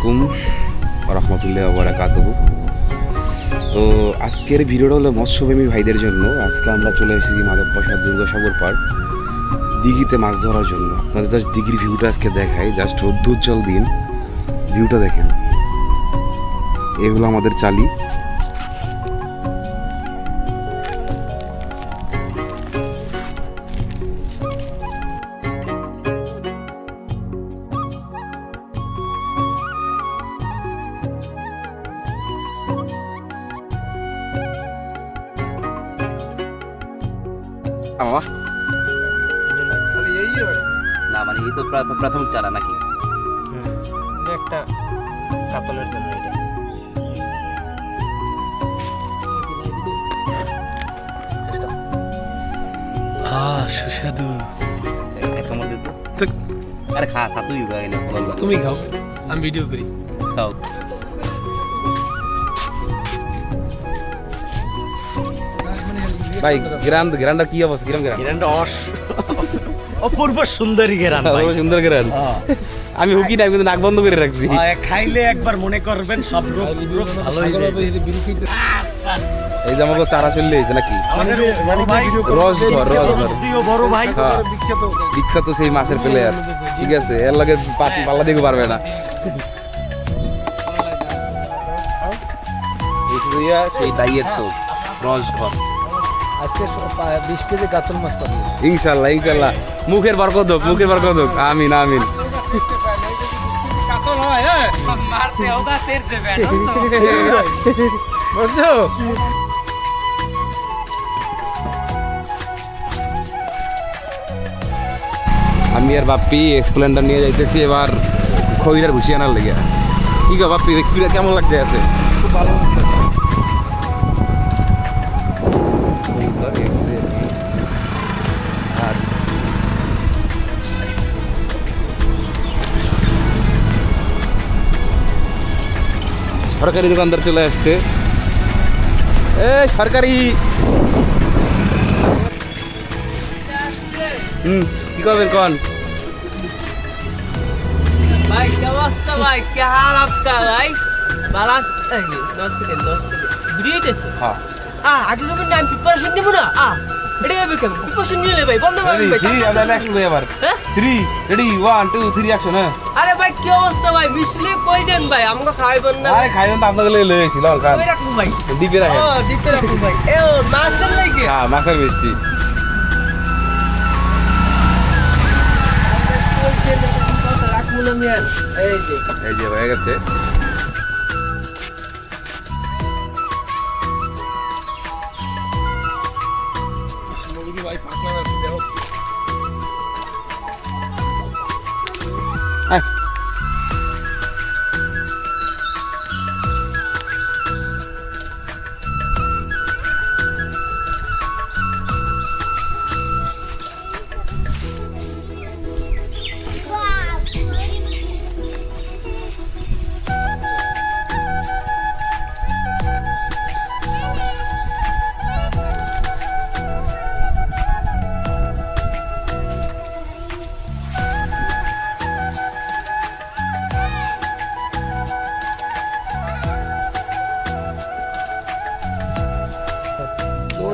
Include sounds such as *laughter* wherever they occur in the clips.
আলাইকুম রহমতুল্লাহ ওবরাকাত তো আজকের ভিডিওটা হলো মৎস্যপ্রেমী ভাইদের জন্য। আজকে আমরা চলে এসেছি মাধব প্রসাদ দুর্গাসাগর পার্ক। দিঘিতে মাছ ধরার জন্য। আপনাদের জাস্ট দিঘির ভিউটা আজকে দেখাই। জাস্ট রোদ্দুজ্জ্বল দিন। ভিউটা দেখেন। এগুলো আমাদের চালি। মামা না মানে এই তো প্রা- প্রাথমিক চারা নাকি? একটা কাতলের জন্য এটা। সুস্বাদু। আরে খা খা তুই তুমি খাও আমি ভিডিও করি। খাও। ভাই গ্রাম গ্রামটা কি অবস্থা? কিরম গ্রাম। অস অপূর্ব সুন্দরী গেরান ভাই। সুন্দর গ্রাম। আমি হুকি নাই কিন্তু নাক বন্ধ করে রাখছি। খাইলে একবার মনে করবেন সব রোগ রোগ ভালো হয়ে যাবে এই যে আমাকে চারা চলে এসেছে নাকি? বড় ভাই রসঘর, রসঘর। বড় ভাই। হ্যাঁ। বিখ্যাত। সেই মাছের প্লেয়ার ঠিক আছে এর লগে পাতি পাল্লা দিতে পারবে না। এই সেই ডাইয়ের তো রসঘর আজকে বিশ কেজি কাতল মাছ পাবি ইনশাল্লাহ ইনশাল্লাহ। মুখের বরকত হোক মুখের বরকত হোক আমিন আমিন। *laughs* বুঝছ? আমি আর বাপ্পি এক্সপ্লেন্ডার নিয়ে যাইতেছি এবার খৈরার ভুসি আনার লেগে। কি গো বাপ্পি এক্সপিরিয়েন্স কেমন লাগতে আছে? খুব ভালো সরকারি দোকানদার চলে আসছে। এ সরকারি। হুম কি করবেন কন? ভাই ভাই? কে হাল আপনার ভাই? বালাস দশ সেকেন্ড দশ সেকেন্ড। বেরিয়ে গেছে হ্যাঁ। আগে তুমি নাম প্রিপারেশন না। এটা হবে কেমন প্রিপারেশন নিলে ভাই বন্ধ করুন ভাই থ্রি অ্যাকশন এবার হ্যাঁ? Three ready one two three action হ্যাঁ? আরে ভাই কি অবস্থা ভাই? মিশলে কই দেন ভাই আমাকে খাইবেন না। আরে খাইবেন তো আপনাদের লয়ে লয়ে এসেছি খান। কই রাখুন ভাই। দিবে রাখেন। ও দিতে রাখুন ভাই। এ ও মাছের লাগে। হ্যাঁ মাছের মিষ্টি। রাখুন আমি আর। এই যে। এই যে হয়ে গেছে।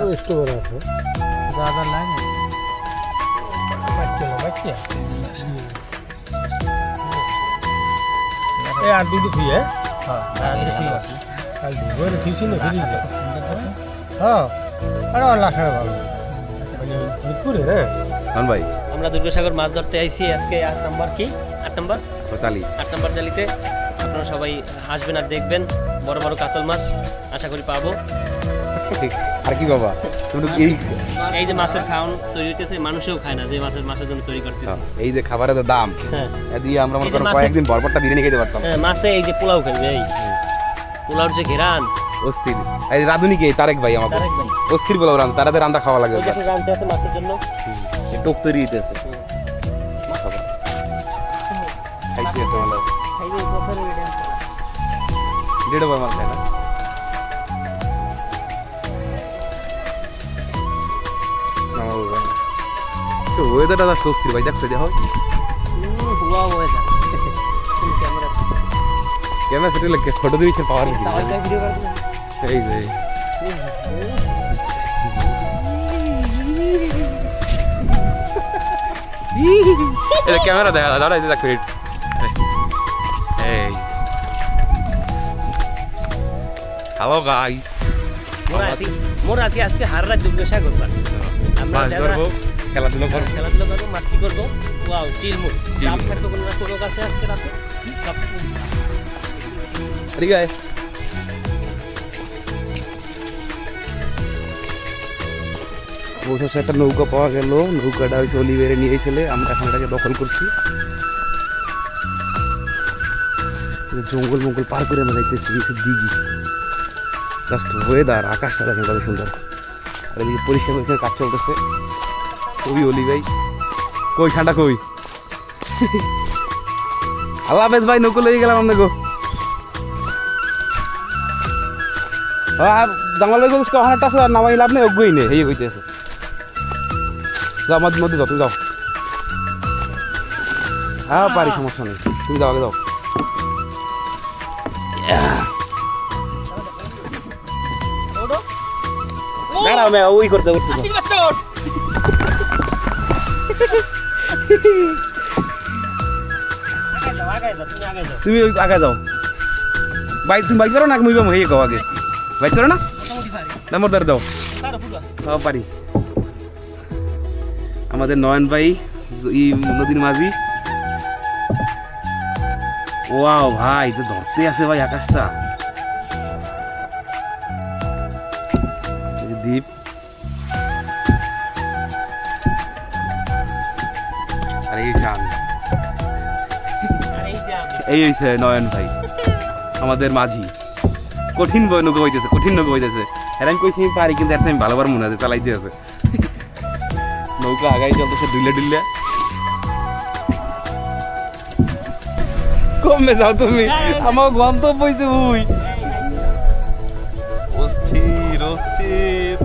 বড় আছে। এ আর দুটো ফি হ্যাঁ? হ্যাঁ আর দুটো ফি কাল দুটো করে ফি ছিল ফ্রি হ্যাঁ আরে ভালো। মানে মিরপুরে হ্যাঁ? ভাই। আমরা দুর্গাসাগর মাছ ধরতে আইছি আজকে আট নাম্বার কি? আট নাম্বার? চালি আট নাম্বার চালিতে আপনারা সবাই আসবেন আর দেখবেন। বড় বড় কাতল মাছ আশা করি পাবো। আর কি বাবা? তুমি এই এই যে মাছের খাওয়ান তৈরি হইতেছে মানুষেও খায় না যে মাছের মাছের জন্য তৈরি করতেছে। হ্যাঁ, এই যে খাবারের দাম। হ্যাঁ। দিয়ে আমরা মনে করো কয়েকদিন ভরপরটা বিরিয়ানি খেতে পারতাম। হ্যাঁ মাছে এই যে পোলাও খাইবে এই। পোলাওর যে ঘেরান। অস্থির। এই রাধুনি কে? তারেক ভাই আমাকে তারেক ভাই। অস্থির বলে রান তারাদের রান্না খাওয়া লাগে রানতে আছে মাছের জন্য। টোপ তৈরি হইতেছে। খাইতে আছে ভালো দেড় বার মাছ না। ওয়েদারটা স্বস্তির ভাই দেখছ যা হয়। যায় ক্যামেরা ক্যামেরা সেটা লাগে ফটো দিবি পাওয়ার কি এই যে। এটা ক্যামেরা দেখা দাঁড়া এই দেখ এই হ্যালো গাইস মোরা আছি মোরা আছি আজকে হার রাত দুর্গসা করবার আমরা খেলাধুলা করব খেলাধুলা করব মাস্তি করব। ওয়াও চিলমুট চিলমুট। চাপ থাকবে কোনো না কোনো কাছে আজকে রাতে? ঠিক আছে অবশেষে একটা নৌকা পাওয়া গেল। নৌকাটা হয়েছে অলিভেরে নিয়ে ছেলে আমরা এখন এটাকে দখল করছি। জঙ্গল মঙ্গল পার করে আমরা দেখতেছি কিছু দিঘি জাস্ট ওয়েদার আকাশটা দেখেন কত সুন্দর। আর এদিকে পরিষ্কার পরিষ্কার কাজ চলতেছে। কবি অলি ভাই কই ঠান্ডা কই? আল্লাহ হাফেজ ভাই নৌকো লেগে গেলাম আপনাকে। জামাল ভাই আছে নামাই লাভ নেই অজ্ঞই নেই। এই কইতেছে যাও আমার মধ্যে যাও তুমি যাও। হ্যাঁ পারি সমস্যা নেই। তুমি যাও আগে যাও। দাঁড়াও মে ওই করতে করতে। তুমি আগে যাও। বাইক তুমি বাইক করো না মুই বাম হয়ে গাও আগে। বাইক করো না? পারি ধরে দাও। তারও পুরো। পারি আমাদের নয়ন ভাই, ই নদীর মাঝি। ওয়াও ভাই, তো ধরতে আছে ভাই আকাশটা। দ্বীপ। এই হয়েছে নয়ন ভাই। আমাদের মাঝি। কঠিন বই নৌকা হইতেছে, কঠিন নৌকা হইতেছে। হ্যাঁ আমি কইছি, আমি পারি কিন্তু এর আমি ভালোবার মনে আছে চালাইতে আছে। নৌকা আগাই চলতেছে ডুলে ডুলে কমে যাও তুমি, আমার গন্তব্য হইছে উই। অস্থির অস্থির।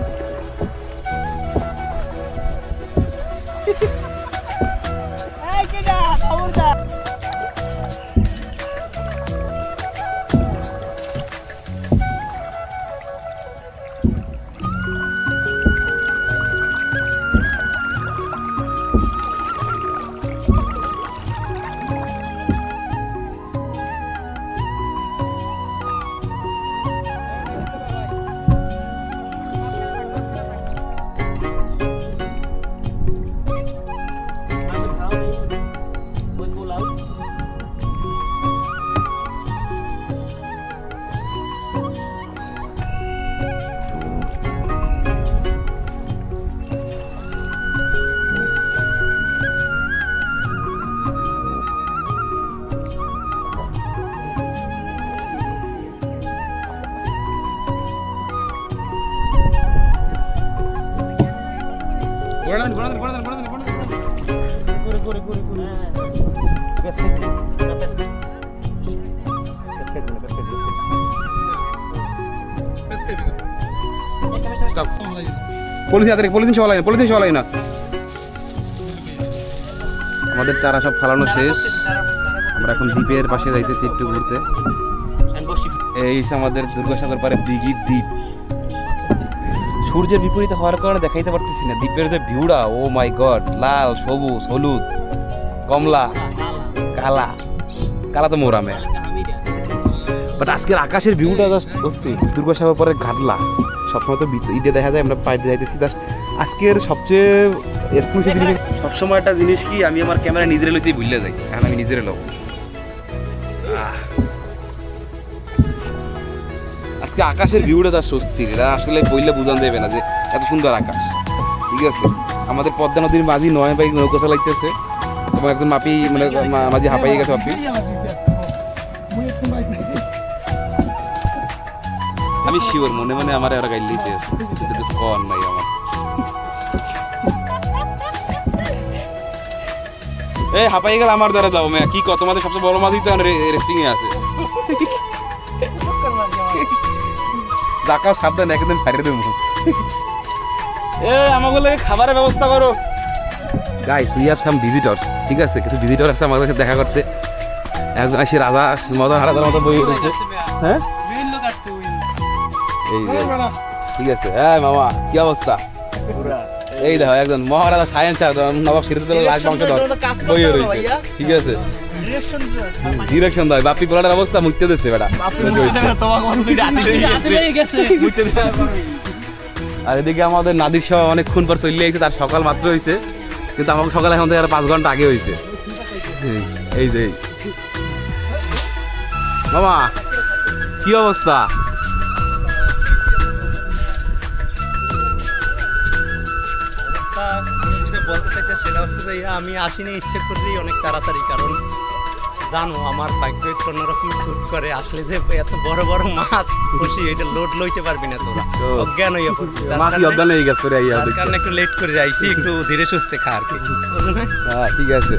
পলিথিন হাতে পলিথিন সবাই না পলিথিন সবাই না। আমাদের চারা সব ফালানো শেষ। আমরা এখন দ্বীপের পাশে যাইতেছি একটু ঘুরতে। এই আমাদের দুর্গাসাগর পারে দিঘির দ্বীপ। সূর্যের বিপরীতে হওয়ার কারণে দেখাইতে পারতেছি না। দ্বীপের যে ভিউটা ও মাই গড, লাল, সবুজ, হলুদ, কমলা, কালা। কালা তো মোরামে বাট আজকের আকাশের ভিউটা জাস্ট অস্থির দুর্গাসাগর পরে ঘাটলা। সবসময় তো ঈদে দেখা যায়, আমরা পাইতে যাইতেছি। জাস্ট আজকের সবচেয়ে এক্সক্লুসিভ জিনিস সবসময় একটা জিনিস কি, আমি আমার ক্যামেরা নিজের লইতেই ভুলে যাই। এখন আমি নিজের লোক আজকে আকাশের ভিউটা তার স্বস্তির এটা আসলে বইলে বোঝানো যাবে না যে এত সুন্দর আকাশ। ঠিক আছে? আমাদের পদ্মা নদীর মাঝি নয় বাইক নৌকা চালাইতেছে এবং একজন মাপি মানে মাঝি হাঁপাই গেছে, মাপি। আমি শিওর মনে মনে আমার আর গাইল দিতে আছে। কিন্তু কিছু কর নাই আমার। এই হাঁপাই গেল আমার দ্বারা যাও মেয়া। কি কত তোমাদের সবচেয়ে বড় মাঝি তো রেস্টিং এ আছে। ডাকাও সাবধান একদিন ছাড়িয়ে দেবো। এ আমাকে লাগে খাবারের ব্যবস্থা করো। Guys we have some visitors ঠিক আছে? কিছু ভিজিটর আছে আমাদের সাথে দেখা করতে। একজন আসি রাজা মদন রাজার মতো বই হ্যাঁ? এই যে ঠিক আছে হ্যাঁ মামা কি অবস্থা? এই দেখো একজন মহারাজা সায়েন্স নবাব সিরাজুদ্দৌলা রয়েছে ঠিক আছে। ডিরেকশন দেয় বাপি পোলাটার অবস্থা মুক্তি দিচ্ছে বেটা। আর এদিকে আমাদের নাদির সহ অনেকক্ষণ পর চলে আইছে তার সকাল মাত্র হয়েছে কিন্তু আমাকে সকাল এখন থেকে পাঁচ ঘণ্টা আগে হয়েছে এই যে মামা কি অবস্থা? বলতে চাইছি সেটা হচ্ছে যে আমি আসিনি ইচ্ছে করলেই অনেক তাড়াতাড়ি কারণ জানো আমার ভাগ্য একটু অন্যরকম শুট করে। আসলে যে এত বড় বড় মাছ খুশি এটা লোড লইতে পারবি না তোরা। তো, অজ্ঞান হইয়া পড়বি। যার মাছি অজ্ঞান হয়ে গেছে রে ইয়া যার কারণে একটু লেট করে যাইছি একটু ধীরে সুস্থে খা আর কি? হ্যাঁ ঠিক আছে।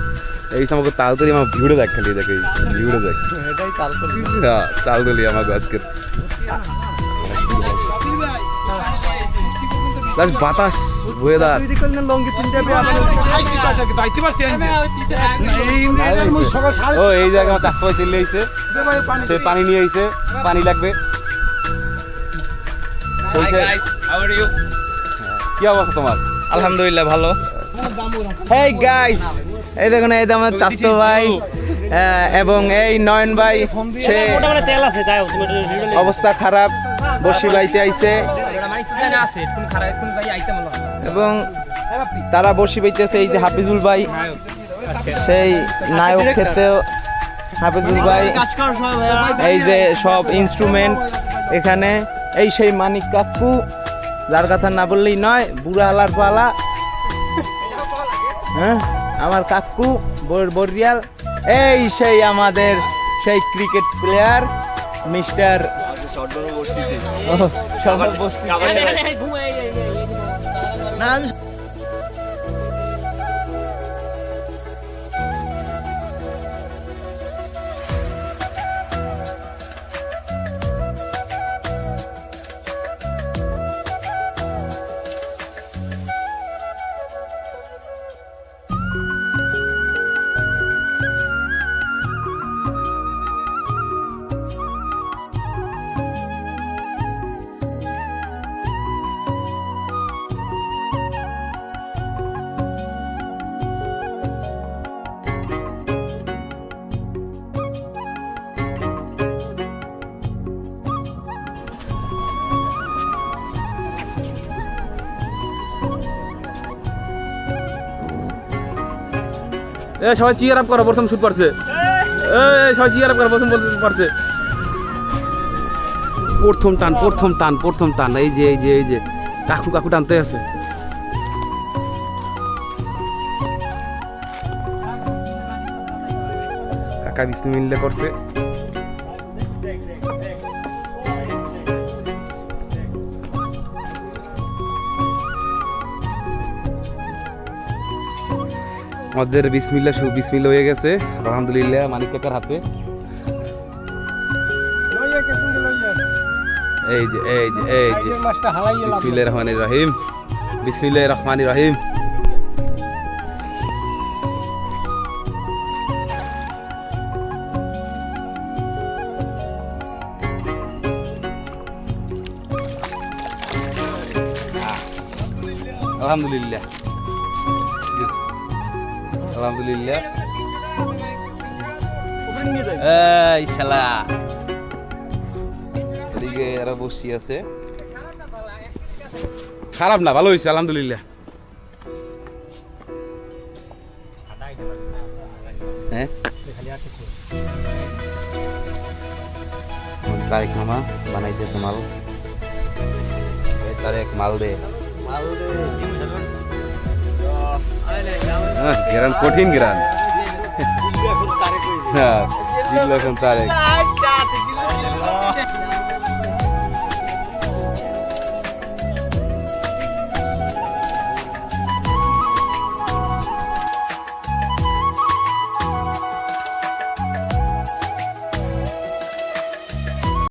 এই সময় তাড়াতাড়ি আমার ভিউড়ে দেখ খালি দেখ ভিউড়ে দেখ। এটাই করবি। হ্যাঁ তাড়াতাড়ি আমাকে আজকে Plus বাতাস ওয়েদার ও এই জায়গায় আমার চাষ করে চলে আইছে। সে পানি নিয়ে আইছে পানি লাগবে। কি অবস্থা তোমার? আলহামদুলিল্লাহ ভালো। হেই গাইস এই দেখুন এই আমার চাস্তো ভাই এবং এই নয়ন ভাই সে অবস্থা খারাপ বসি বাইতে আইছে। এবং তারা বসি বাইতেছে এই যে হাফিজুল ভাই সেই নায়ক ক্ষেত্রেও হাফিজুল ভাই এই যে সব ইনস্ট্রুমেন্ট এখানে এই সেই মানিক কাকু যার কথা না বললেই নয় বুড়া হালার পালা। হ্যাঁ আমার কাকু বরিয়াল। এই সেই আমাদের সেই ক্রিকেট প্লেয়ার মিস্টার সবার বসতি। ঘুমাই এ, সবাই চিয়ার আপ করো, প্রথম শুট পারছে। এই সবাই চিয়ার আপ করো, প্রথম বলতে পারছে। প্রথম টান প্রথম টান প্রথম টান, এই যে এই যে এই যে, কাকু কাকু টানতে আছে। কাকা বিসমিল্লা করছে। আমাদের বিসমিল্লা শু বিসমিল্লা হয়ে গেছে। আলহামদুলিল্লাহ, মানিক কাকার হাতে। এই যে এই যে এই যে। হালাইয়ে রহমানির রহিম। বিসমিল্লাহ রহমানির রহিম। আলহামদুলিল্লাহ। আলহামদুলিল্লাহ। এই শালা। এদিকে এরা বসি আছে। খারাপ না ভালো হয়েছে আলহামদুলিল্লাহ। হ্যাঁ? তারেক মামা বানাইতেছে মাল। তারেক মাল দে। হ্যাঁ, গেরান কঠিন গেরান হ্যাঁ জিল্লু এখন তারেক